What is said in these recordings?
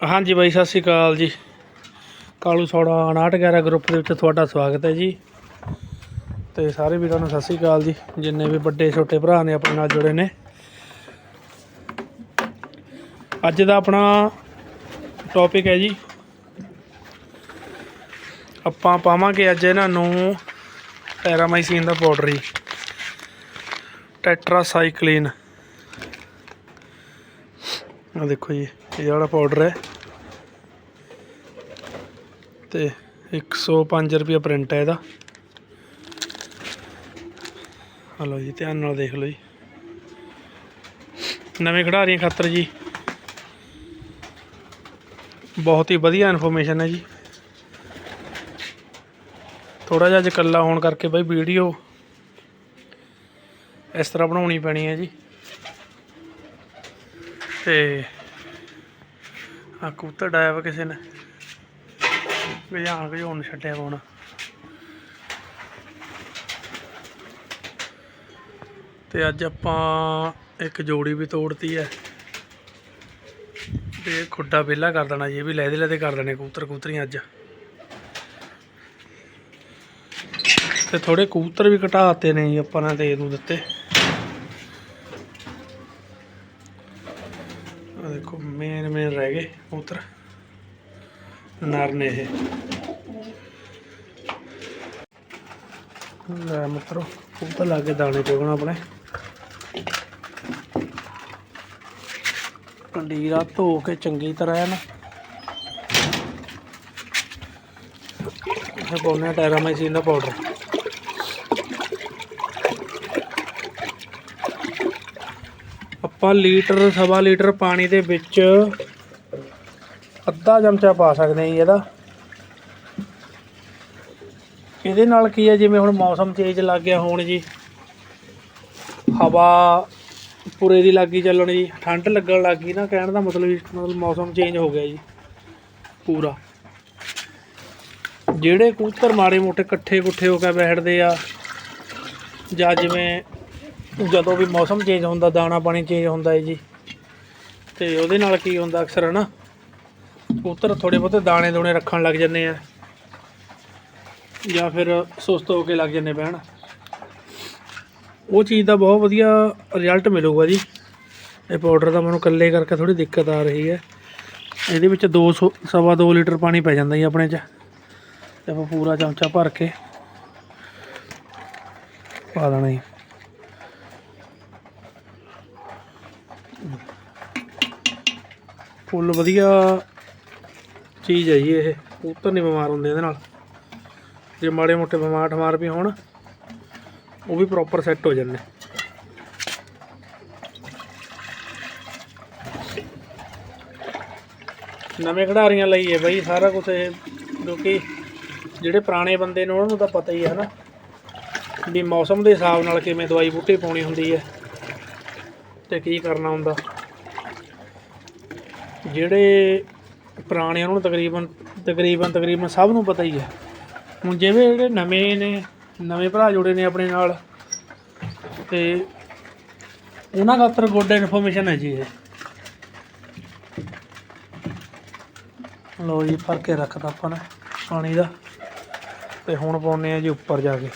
ਹਾਂਜੀ ਬਾਈ, ਸਤਿ ਸ਼੍ਰੀ ਅਕਾਲ ਜੀ। ਕਾਲੂ ਸੌੜਾ 5911 ਗਰੁੱਪ ਦੇ ਵਿੱਚ ਤੁਹਾਡਾ ਸਵਾਗਤ ਹੈ ਜੀ। ਤੇ ਸਾਰੇ ਵੀਰਾਂ ਨੂੰ ਸਤਿ ਸ਼੍ਰੀ ਅਕਾਲ ਜੀ। ਜਿੰਨੇ ਵੀ ਵੱਡੇ ਛੋਟੇ ਭਰਾ ਨੇ ਆਪਣੇ ਨਾਲ ਜੁੜੇ ਨੇ। ਅੱਜ ਦਾ ਆਪਣਾ ਟੌਪਿਕ ਹੈ ਜੀ। ਆਪਾਂ ਪਾਵਾਂਗੇ ਅੱਜ ਇਹਨਾਂ ਨੂੰ ਪੈਰਾਮਾਈਸੀਨ ਦਾ ਪਾਊਡਰ ਜੀ। ਟੈਟਰਾਸਾਈਕਲਿਨ। ਆ ਦੇਖੋ ਜੀ, ਇਹ ਵਾਲਾ ਪਾਊਡਰ ਹੈ। ਤੇ 105 ਰੁਪਏ ਪ੍ਰਿੰਟ ਹੈ ਇਹਦਾ। ਹਲੋ ਜੀ, ਧਿਆਨ ਨਾਲ ਦੇਖ ਲਓ ਜੀ। ਨਵੇਂ ਖਿਡਾਰੀਆਂ ਖਾਤਰ ਜੀ। ਬਹੁਤ ਹੀ ਵਧੀਆ ਇਨਫੋਰਮੇਸ਼ਨ ਹੈ ਜੀ। ਥੋੜਾ ਜਿਹਾ ਅੱਜ ਇਕੱਲਾ ਹੋਣ ਕਰਕੇ ਬਾਈ ਵੀਡੀਓ ਇਸ ਤਰ੍ਹਾਂ ਬਣਾਉਣੀ ਪੈਣੀ ਹੈ ਜੀ। ਤੇ ਆ ਕਬੂਤਰ ਡਾਇਆ ਵਾ ਕਿਸੇ ਨੇ। ਗਜਾਨ ਗਜਾਉਣ ਛੱਡਿਆ ਵਾ ਹੁਣ। ਤੇ ਅੱਜ ਆਪਾਂ ਇੱਕ ਜੋੜੀ ਵੀ ਤੋੜਤੀ ਹੈ ਤੇ ਖੁੱਡਾ ਵਿਹਲਾ ਕਰ ਦੇਣਾ ਜੀ, ਇਹ ਵੀ ਲੈਦੇ ਲੈਦੇ ਕਰ ਦੇਣੇ ਕਬੂਤਰ ਕਬੂਤਰੀਆਂ ਅੱਜ। ਤੇ ਥੋੜੇ ਕਬੂਤਰ ਵੀ ਘਟਾਤੇ ਨੇ ਜੀ ਆਪਾਂ ਨੇ ਦੇ ਨੂੰ ਦਿੱਤੇ। ਆ ਦੇਖੋ ਮੇਨ ਰਹਿ ਗਏ ਕਬੂਤਰ। ਨਰ ਨੇ ਇਹ। ਲੈ ਮਿੱਤਰੋ, ਕਬੂਤਰ ਲਾ ਕੇ ਦਾਣੇ ਚੋਗਣਾ ਆਪਣੇ। ਕੰਡੀਰਾ ਧੋ ਕੇ ਚੰਗੀ ਤਰ੍ਹਾਂ ਐਨ ਇਹ ਪਾਉਣੇ ਟੈਰਾਮਾਈਸਿਨ ਦਾ ਪਾਊਡਰ ਆਪਾਂ ਲੀਟਰ, ਸਵਾ ਲੀਟਰ ਪਾਣੀ ਦੇ ਵਿੱਚ ਅੱਧਾ ਚਮਚਾ ਪਾ ਸਕਦੇ ਹਾਂ ਜੀ ਇਹਦਾ। ਇਹਦੇ ਨਾਲ ਕੀ ਹੈ, ਜਿਵੇਂ ਹੁਣ ਮੌਸਮ ਚੇਂਜ ਲੱਗ ਗਿਆ ਹੋਣ ਜੀ, ਹਵਾ ਪੂਰੇ ਦੀ ਲੱਗੀ ਚੱਲਣ ਜੀ, ਠੰਡ ਲੱਗਣ ਲੱਗ ਗਈ ਨਾ ਕਹਿਣ ਦਾ ਮਤਲਬ ਮਤਲਬ ਮੌਸਮ ਚੇਂਜ ਹੋ ਗਿਆ ਜੀ, ਪੂਰਾ। ਜਿਹੜੇ ਕਬੂਤਰ ਮਾੜੇ ਮੋਟੇ ਇਕੱਠੇ ਕੁੱਠੇ ਹੋ ਕੇ ਬੈਠਦੇ ਆ, ਜਾਂ ਜਿਵੇਂ ਜਦੋਂ ਵੀ ਮੌਸਮ ਚੇਂਜ ਹੁੰਦਾ, ਦਾਣਾ ਪਾਣੀ ਚੇਂਜ ਹੁੰਦਾ ਹੈ ਜੀ, ਤੇ ਉਹਦੇ ਨਾਲ ਕੀ ਹੁੰਦਾ ਅਕਸਰ ਹੈ ਨਾ ਕਬੂਤਰ ਥੋੜੇ ਬਹੁਤੇ ਦਾਣੇ ਦੋਣੇ ਰੱਖਣ ਲੱਗ ਜੰਨੇ ਆ। ਜਾਂ ਫਿਰ ਸੁਸਤ ਹੋ ਕੇ ਲੱਗ ਜੰਨੇ ਪੈਣ ਉਹ ਚੀਜ਼ ਦਾ ਬਹੁਤ ਵਧੀਆ ਰਿਜ਼ਲਟ ਮਿਲੂਗਾ ਜੀ। ਇਹ ਪਾਊਡਰ ਦਾ ਮੈਨੂੰ ਇਕੱਲੇ ਕਰਕੇ ਥੋੜੀ ਦਿੱਕਤ ਆ ਰਹੀ ਹੈ। ਇਹਦੇ ਵਿੱਚ 200 ਸਵਾ 2 ਲੀਟਰ ਪਾਣੀ ਪੈ ਜਾਂਦਾ ਜੀ ਆਪਣੇ 'ਚ। ਤੇ ਆਪਾਂ ਪੂਰਾ ਚਮਚਾ ਭਰ ਕੇ ਪਾ ਦੇਣਾ ਜੀ। ਫੁੱਲ ਵਧੀਆ ਚੀਜ਼ ਹੈ ਜੀ ਇਹ। ਕਬੂਤਰ ਨਹੀਂ ਬਿਮਾਰ ਹੁੰਦੇ ਇਹਦੇ ਨਾਲ। ਜੇ ਮਾੜੇ ਮੋਟੇ ਬਿਮਾਰ ਠਮਾਰ ਵੀ ਹੋਣ, ਉਹ ਵੀ ਪ੍ਰੋਪਰ ਸੈੱਟ ਹੋ ਜਾਂਦੇ। ਨਵੇਂ ਖਿਡਾਰੀਆਂ ਲਈ ਹੈ ਬਈ, ਸਾਰਾ ਕੁਝ ਇਹ ਕਿਉਂਕਿ ਜਿਹੜੇ ਪੁਰਾਣੇ ਬੰਦੇ ਨੇ ਉਹਨਾਂ ਨੂੰ ਤਾਂ ਪਤਾ ਹੀ ਹੈ ਨਾ, ਵੀ ਮੌਸਮ ਦੇ ਹਿਸਾਬ ਨਾਲ ਕਿਵੇਂ ਦਵਾਈ ਬੂਟੀ ਪਾਉਣੀ ਹੁੰਦੀ ਹੈ ਤੇ ਕੀ ਕਰਨਾ ਹੁੰਦਾ। ਜਿਹੜੇ ਪੁਰਾਣੇ ਉਹਨਾਂ ਨੂੰ ਤਕਰੀਬਨ ਤਕਰੀਬਨ ਤਕਰੀਬਨ ਸਭ ਨੂੰ ਪਤਾ ਹੀ ਹੈ। ਹੁਣ ਜਿਵੇਂ ਜਿਹੜੇ ਨਵੇਂ ਨੇ, ਨਵੇਂ ਭਰਾ ਜੁੜੇ ਨੇ ਆਪਣੇ ਨਾਲ, ਤੇ ਉਹਨਾਂ ਖਾਤਰ ਗੁੱਡ ਇਨਫੋਰਮੇਸ਼ਨ ਹੈ ਜੀ ਇਹ। ਲੋ ਜੀ ਭਰ ਕੇ ਰੱਖਦਾ ਆਪਾਂ ਨੇ ਪਾਣੀ ਦਾ, ਤੇ ਹੁਣ ਪਾਉਨੇ ਆ ਜੀ ਉੱਪਰ ਜਾ ਕੇ।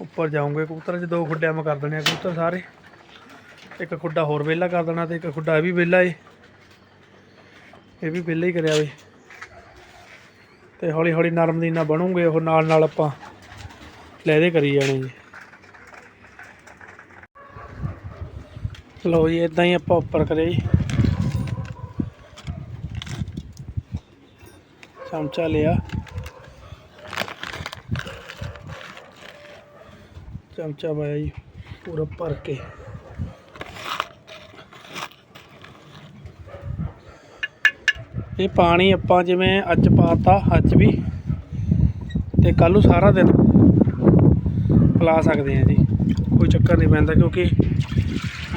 ਉੱਪਰ ਜਾਉਂਗੇ ਕਬੂਤਰ 'ਚ ਦੋ ਖੁੱਡਿਆਂ ਮੈਂ ਕਰ ਦੇਣੇ ਆ ਕਬੂਤਰ ਸਾਰੇ। ਇੱਕ ਖੁੱਡਾ ਹੋਰ ਵਿਹਲਾ ਕਰ ਦੇਣਾ ਤੇ ਇੱਕ ਖੁੱਡਾ ਇਹ ਵੀ ਵਿਹਲਾ ਏ। ਇਹ ਵੀ ਵਿਹਲਾ ਹੀ ਕਰਿਆ ਵੇ। ਤੇ ਹੌਲੀ ਹੌਲੀ ਨਰਮ ਦੀ ਨਾਲ ਬਣੂਗੇ, ਉਹ ਨਾਲ ਨਾਲ ਆਪਾਂ ਲੈਦੇ ਕਰੀ ਜਾਣੇ ਜੀ। ਲਓ ਜੀ ਇਦਾਂ ਹੀ ਆਪਾਂ ਉੱਪਰ ਕਰੇ ਜੀ। ਚਮਚਾ ਲਿਆ। ਚਮਚਾ ਪਾਇਆ ਜੀ, ਪੂਰਾ ਭਰ ਕੇ। ਇਹ ਪਾਣੀ ਆਪਾਂ ਜਿਵੇਂ ਅੱਜ ਪਾਤਾ, ਅੱਜ ਵੀ ਤੇ ਕੱਲ ਨੂੰ ਸਾਰਾ ਦਿਨ ਪਿਲਾ ਸਕਦੇ ਹਾਂ ਜੀ। ਕੋਈ ਚੱਕਰ ਨਹੀਂ ਪੈਂਦਾ ਕਿਉਂਕਿ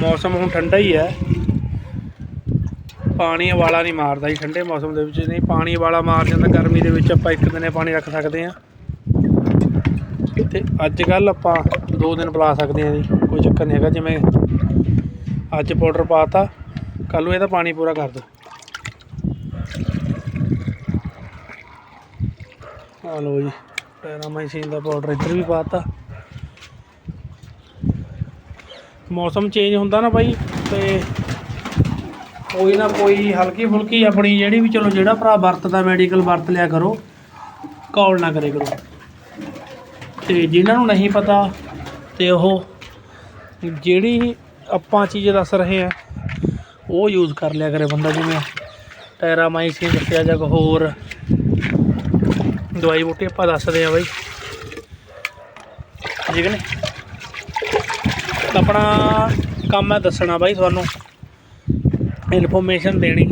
ਮੌਸਮ ਹੁਣ ਠੰਡਾ ਹੀ ਹੈ। ਪਾਣੀ ਵਾਲਾ ਨਹੀਂ ਮਾਰਦਾ ਜੀ, ਠੰਡੇ ਮੌਸਮ ਦੇ ਵਿੱਚ ਨਹੀਂ। ਪਾਣੀ ਵਾਲਾ ਮਾਰ ਜਾਂਦਾ, ਗਰਮੀ ਦੇ ਵਿੱਚ ਆਪਾਂ ਇੱਕ ਦਿਨੇ ਪਾਣੀ ਰੱਖ ਸਕਦੇ ਹਾਂ। ਤੇ ਅੱਜ ਕੱਲ ਆਪਾਂ ਦੋ ਦਿਨ ਪਿਲਾ ਸਕਦੇ ਹਾਂ ਜੀ, ਕੋਈ ਚੱਕਰ ਨਹੀਂ ਹੈਗਾ। ਜਿਵੇਂ ਅੱਜ ਪਾਊਡਰ ਪਾਤਾ ਕੱਲ ਨੂੰ ਇਹਦਾ ਪਾਣੀ ਪੂਰਾ ਕਰ ਦਿਓ। ਆ ਲਓ ਜੀ। ਪੈਰਾਮਾਈਸਿਨ ਦਾ ਪਾਊਡਰ ਇੱਧਰ ਵੀ ਪਾਤਾ। ਮੌਸਮ ਚੇਂਜ ਹੁੰਦਾ ਨਾ ਬਾਈ, ਤੇ ਕੋਈ ਨਾ ਕੋਈ ਹਲਕੀ ਫੁਲਕੀ ਆਪਣੀ ਜਿਹੜੀ ਵੀ ਚਲੋ ਜਿਹੜਾ ਭਰਾ ਵਰਤਦਾ ਮੈਡੀਕਲ ਵਰਤ ਲਿਆ ਕਰੋ ਕਾਲ ਨਾ ਕਰੇ ਕਰੋ। ਤੇ ਜਿਨ੍ਹਾਂ ਨੂੰ ਨਹੀਂ ਪਤਾ ਤੇ ਉਹ ਜਿਹੜੀ ਆਪਾਂ ਚੀਜ਼ ਦੱਸ ਰਹੇ ਆ, ਉਹ ਯੂਜ਼ ਕਰ ਲਿਆ ਕਰੇ ਬੰਦਾ ਜਿਵੇਂ ਟੈਰਾਮਾਈਸਿਨ ਦੱਸਿਆ ਜਾਂ ਕੋਈ ਹੋਰ ਦਵਾਈ ਬੂਟੀ ਆਪਾਂ ਦੱਸਦੇ ਆ ਬਾਈ। ਠੀਕ ਨੇ? ਆਪਣਾ ਕੰਮ ਹੈ ਦੱਸਣਾ ਬਾਈ ਤੁਹਾਨੂੰ। ਇਨਫੋਰਮੇਸ਼ਨ ਦੇਣੀ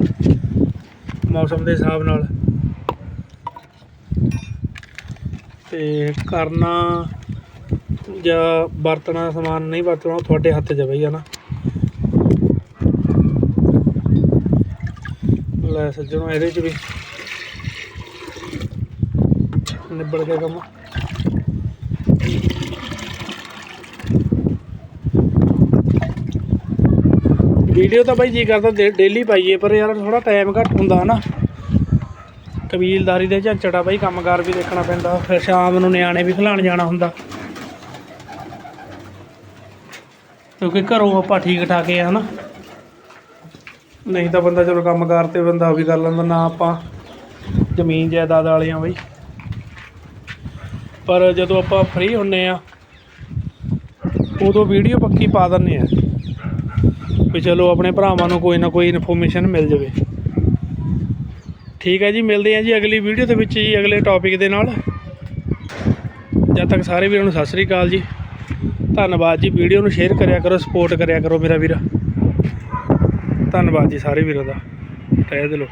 ਮੌਸਮ ਦੇ ਹਿਸਾਬ ਨਾਲ। ਤੇ ਕਰਨਾ ਜਾਂ ਵਰਤਣਾ ਸਮਾਨ ਨਹੀਂ ਵਰਤਣਾ, ਉਹ ਤੁਹਾਡੇ ਹੱਥ 'ਚ ਬਈ, ਹਨਾ? ਲੈ ਸੱਜਣੋ, ਇਹਦੇ 'ਚ ਵੀ ਨਿਬੜ ਗਿਆ ਕੰਮ। ਵੀਡੀਓ ਤਾਂ ਬਾਈ ਜੀ ਕਰਦਾ ਡੇਲੀ ਪਾਈਏ, ਪਰ ਯਾਰ ਥੋੜਾ ਟਾਈਮ ਘੱਟ ਹੁੰਦਾ ਹਨਾ। ਕਬੀਲਦਾਰੀ ਦੇ ਝੰਚੜਾ ਬਾਈ, ਕੰਮਕਾਰ ਵੀ ਦੇਖਣਾ ਪੈਂਦਾ। ਫਿਰ ਸ਼ਾਮ ਨੂੰ ਨਿਆਣੇ ਵੀ ਖਿਲਾਣ ਜਾਣਾ ਹੁੰਦਾ। ਕਿਉਂਕਿ ਘਰੋਂ ਆਪਾਂ ਠੀਕ ਠਾਕ ਆ ਹਨਾ। ਨਹੀਂ ਤਾਂ ਬੰਦਾ ਚਲੋ ਕੰਮਕਾਰ ਤੇ ਬੰਦਾ ਉਹ ਵੀ ਕਰ ਲੈਂਦਾ, ਨਾ ਆਪਾਂ ਜ਼ਮੀਨ ਜਾਇਦਾਦ ਵਾਲਿਆਂ ਬਈ। ਪਰ ਜਦੋਂ ਆਪਾਂ ਫ੍ਰੀ ਹੁੰਨੇ ਆ, ਉਦੋਂ ਵੀਡੀਓ ਪੱਕੀ ਪਾ ਦਿੰਨੇ ਆ ਵੀ ਚਲੋ ਆਪਣੇ ਭਰਾਵਾਂ ਨੂੰ ਕੋਈ ਨਾ ਕੋਈ ਇਨਫੋਰਮੇਸ਼ਨ ਮਿਲ ਜਾਵੇ। ਠੀਕ ਹੈ ਜੀ, ਮਿਲਦੇ ਹਾਂ ਜੀ ਅਗਲੀ ਵੀਡੀਓ ਦੇ ਵਿੱਚ ਜੀ, ਅਗਲੇ ਟੌਪਿਕ ਦੇ ਨਾਲ। ਜਦ ਤੱਕ ਸਾਰੇ ਵੀਰਾਂ ਨੂੰ ਸਤਿ ਸ੍ਰੀ ਅਕਾਲ ਜੀ। ਧੰਨਵਾਦ ਜੀ ਵੀਡੀਓ ਨੂੰ ਸ਼ੇਅਰ ਕਰਿਆ ਕਰੋ ਸਪੋਰਟ ਕਰਿਆ ਕਰੋ ਮੇਰਾ ਵੀਰਾ। ਧੰਨਵਾਦ ਜੀ ਸਾਰੇ ਵੀਰਾਂ ਦਾ। ਤਹਿ ਦਿਲੋਂ।